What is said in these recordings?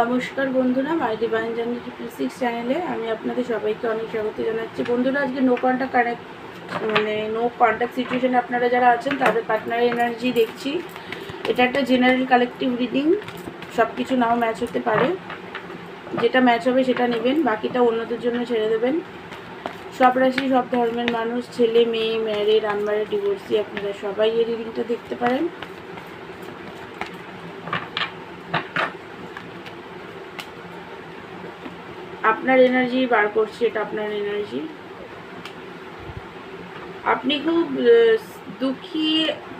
নমস্কার বন্ধুরা my divine journey triple six চ্যানেলে আমি আপনাদের সবাইকে অনেক স্বাগত জানাচ্ছি। বন্ধুরা, আজকে নো কন্ট্যাক্ট কানেক্ট মানে নো কন্ট্যাক্ট সিচুয়েশনে আপনারা যারা আছেন, তাদের পার্টনার এনার্জি দেখছি। এটা একটা জেনারেল কালেকটিভ রিডিং সব কিছু নাও ম্যাচ হতে পারে। যেটা ম্যাচ হবে সেটা নেবেন, বাকিটা অন্যদের জন্য ছেড়ে দেবেন। সব রাশি, সব ধর্মের মানুষ, ছেলে, মেয়ে ম্যারিড আনম্যারিড ডিভোর্সি আপনারা সবাই এই রিডিংটা দেখতে পারেন। আপনার এনার্জি বার করছি, এটা আপনার এনার্জি আপনি খুব দুঃখী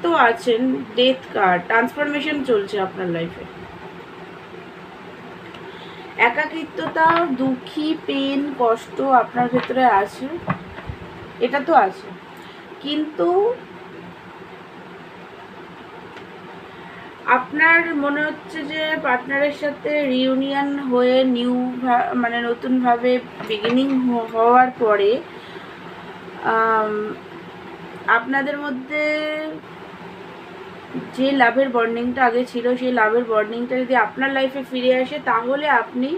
তো আছেন ডেথ কার্ড ট্রান্সফরমেশন চলছে আপনার লাইফে একাকিত্বতা, দুঃখী পেন কষ্ট আপনার ভেতরে আছে, এটা তো আছে। কিন্তু আপনার মনে হচ্ছে পার্টনারের সাথে রিউনিয়ন হয়ে নিউ মানে নতুনভাবে বিগিনিং হওয়ার পরে আপনাদের মধ্যে যে লাভের বন্ডিংটা আগে ছিল, সেই লাভের বন্ডিংটা যদি আপনার লাইফে ফিরে আসে, তাহলে আপনি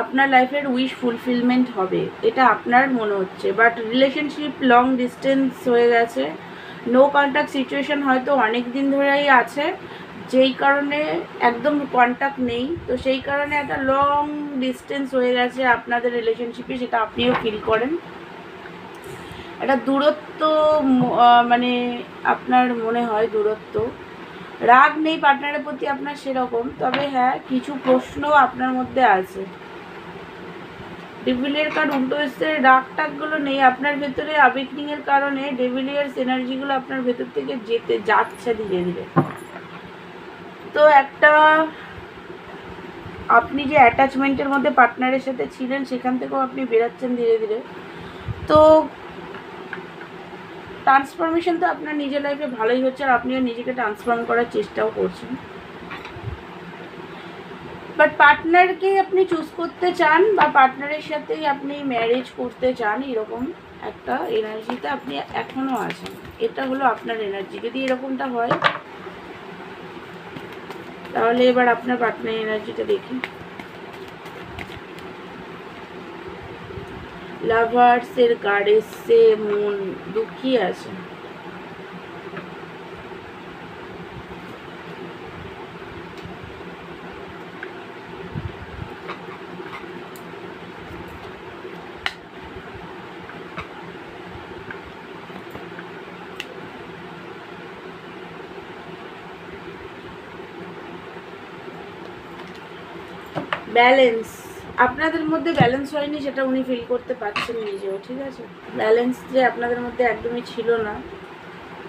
আপনার লাইফের উইশ ফুলফিলমেন্ট হবে। এটা আপনার মনে হচ্ছে। বাট রিলেশনশিপ লং ডিস্টেন্স হয়ে গেছে। নো কন্ট্যাক্ট সিচুয়েশন হয়তো অনেক দিন ধরেই আছে। যেই কারণে একদম কন্ট্যাক্ট নেই, তো সেই কারণে একটা লং ডিস্টেন্স হয়ে গেছে আপনাদের রিলেশনশিপে সেটা আপনিও ফিল করেন। একটা দূরত্ব মানে আপনার মনে হয় দূরত্ব। রাগ নেই পার্টনারের প্রতি আপনার সেরকম, তবে হ্যাঁ কিছু প্রশ্ন আপনার মধ্যে আছে। ডেভিলিয়ার কার্ড উল্টো এসছে রাগ টাকগুলো নেই আপনার ভেতরে আবেগনিংয়ের কারণে ডেভিলিয়ার্স এনার্জিগুলো আপনার ভেতর থেকে যেতে যাচ্ছে ধীরে ধীরে। তো একটা, আপনি যে অ্যাটাচমেন্টের মধ্যে পার্টনারের সাথে ছিলেন, সেখান থেকেও আপনি বেরাচ্ছেন ধীরে ধীরে। তো ট্রান্সফরমেশন তো আপনার নিজের লাইফে ভালোই হচ্ছে আর আপনিও নিজেকে ট্রান্সফর্ম করার চেষ্টাও করছেন। বাট পার্টনারকে আপনি চুজ করতে চান বা পার্টনারের সাথেই আপনি ম্যারেজ করতে চান, এরকম একটা এনার্জিতে আপনি এখনও আছেন। এটা হলো আপনার এনার্জি যদি এরকমটা হয় তাহলে এবার আপনার পার্টনার এনার্জিটা দেখি। লাভার্সের কার্ড সে মন দুঃখী আছে। ব্যালেন্স আপনাদের মধ্যে ব্যালেন্স হয়নি সেটা উনি ফিল করতে পারছেন নিজেও, ঠিক আছে? ব্যালেন্স যে আপনাদের মধ্যে একদমই ছিল না,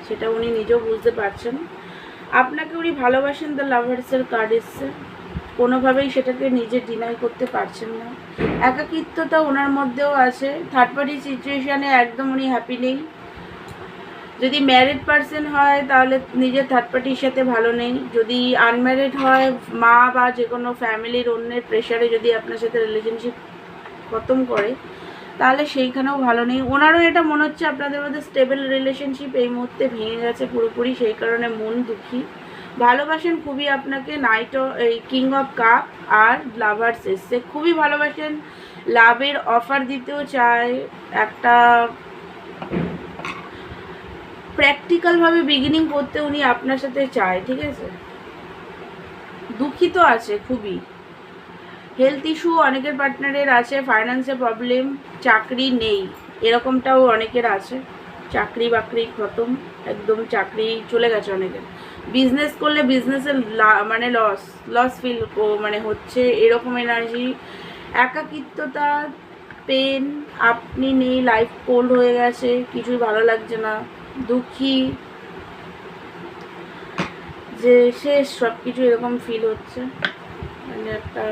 সেটা উনি নিজেও বুঝতে পারছেন। আপনাকে উনি ভালোবাসেন দ্য লাভার্সের কার্ড এসছে। কোনোভাবেই সেটাকে নিজে ডিনাই করতে পারছেন না। একাকিত্বতা ওনার মধ্যেও আছে। থার্ড পার্টি সিচুয়েশানে একদম উনি হ্যাপি নেই। যদি ম্যারিড পার্সন হয়, তাহলে নিজের থার্ড পার্টির সাথে ভালো নেই। যদি আনম্যারিড হয়, মা বা যে কোনো ফ্যামিলির অন্যের প্রেশারে যদি আপনার সাথে রিলেশনশিপ খতম করে, তাহলে সেইখানেও ভালো নেই। ওনারও এটা মনে হচ্ছে আপনাদের মধ্যে স্টেবল রিলেশনশিপ এই মুহূর্তে ভেঙে গেছে পুরোপুরি, সেই কারণে মন দুঃখী। ভালোবাসেন খুবই আপনাকে নাইট এই কিং অফ কাপ আর লাভার্স এসছে। খুবই ভালোবাসেন। লাভের অফার দিতেও চায়। একটা প্র্যাকটিক্যালভাবে বিগিনিং করতে উনি আপনার সাথে চায়, ঠিক আছে? দুঃখিত আছে খুবই। হেলথ ইস্যু অনেকের পার্টনারের আছে ফাইন্যান্সে প্রবলেম চাকরি নেই। এরকমটাও অনেকের আছে। চাকরি বাকরি খতম, একদম চাকরি চলে গেছে অনেকের। বিজনেস করলে বিজনেসের মানে লস লস ফিল মানে হচ্ছে এরকম এনার্জি একাকিত্বতা পেন আপনি নেই লাইফ কোল্ড হয়ে গেছে, কিছুই ভালো লাগছে না। দুঃখী, যে শেষ সব কিছু এরকম ফিল হচ্ছে। মানে একটা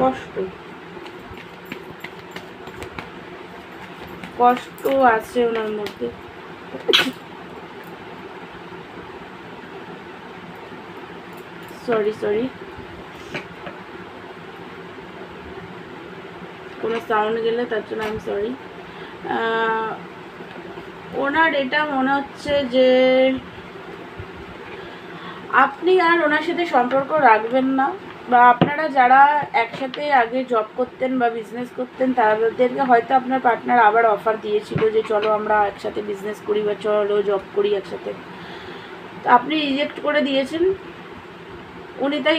কষ্ট। কষ্ট আছে ওনার মধ্যে। সরি সরি কোনো সাউন্ড গেলে তার জন্য আমি সরি ওনার এটা মনে হচ্ছে যে আপনি আর ওনার সাথে সম্পর্ক রাখবেন না, বা আপনারা যারা একসাথে আগে জব করতেন বা বিজনেস করতেন, তাদেরকে হয়তো আপনার পার্টনার আবার অফার দিয়েছিল যে চলো আমরা একসাথে বিজনেস করি বা চলো জব করি একসাথে। আপনি রিজেক্ট করে দিয়েছেন, উনি তাই